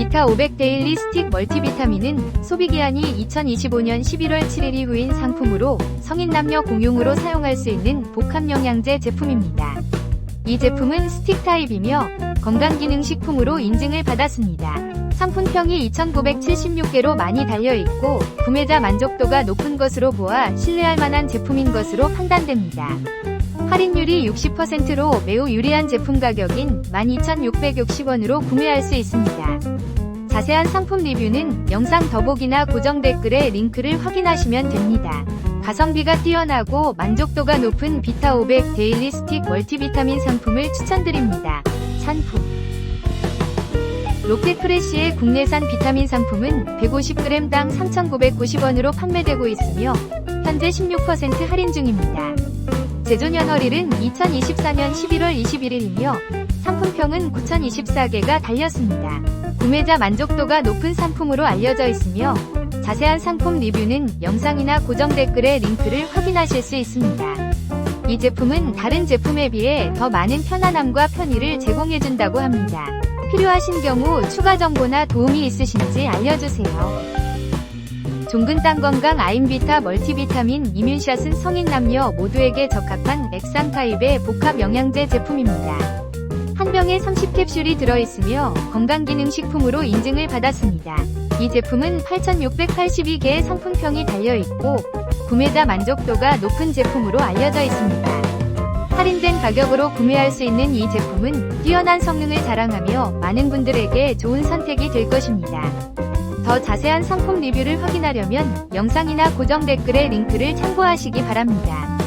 비타 500 데일리 스틱 멀티비타민은 소비기한이 2025년 11월 7일 이후인 상품으로 성인 남녀 공용으로 사용할 수 있는 복합영양제 제품입니다. 이 제품은 스틱 타입이며 건강기능식품으로 인증을 받았습니다. 상품평이 2,976개로 많이 달려있고 구매자 만족도가 높은 것으로 보아 신뢰할 만한 제품인 것으로 판단됩니다. 할인율이 60%로 매우 유리한 제품 가격인 12,660원으로 구매할 수 있습니다. 자세한 상품 리뷰는 영상 더보기나 고정 댓글에 링크를 확인하시면 됩니다. 가성비가 뛰어나고 만족도가 높은 비타 500 데일리 스틱 멀티비타민 상품을 추천드립니다. 상품 롯데프레시의 국내산 비타민 상품은 150g당 3,990원으로 판매되고 있으며 현재 16% 할인 중입니다. 제조년월일은 2024년 11월 21일이며 상품평은 9,024개가 달렸습니다. 구매자 만족도가 높은 상품으로 알려져 있으며 자세한 상품 리뷰는 영상이나 고정 댓글에 링크를 확인하실 수 있습니다. 이 제품은 다른 제품에 비해 더 많은 편안함과 편의를 제공해준다고 합니다. 필요하신 경우 추가 정보나 도움이 있으신지 알려주세요. 종근 땅 건강 아임비타 멀티비타민 이뮨샷은 성인 남녀 모두에게 적합한 액상 타입의 복합 영양제 제품입니다. 한 병에 30캡슐이 들어있으며 건강기능식품으로 인증을 받았습니다. 이 제품은 8,682개의 상품평이 달려있고 구매자 만족도가 높은 제품으로 알려져 있습니다. 할인된 가격으로 구매할 수 있는 이 제품은 뛰어난 성능을 자랑하며 많은 분들에게 좋은 선택이 될 것입니다. 더 자세한 상품 리뷰를 확인하려면 영상이나 고정 댓글의 링크를 참고하시기 바랍니다.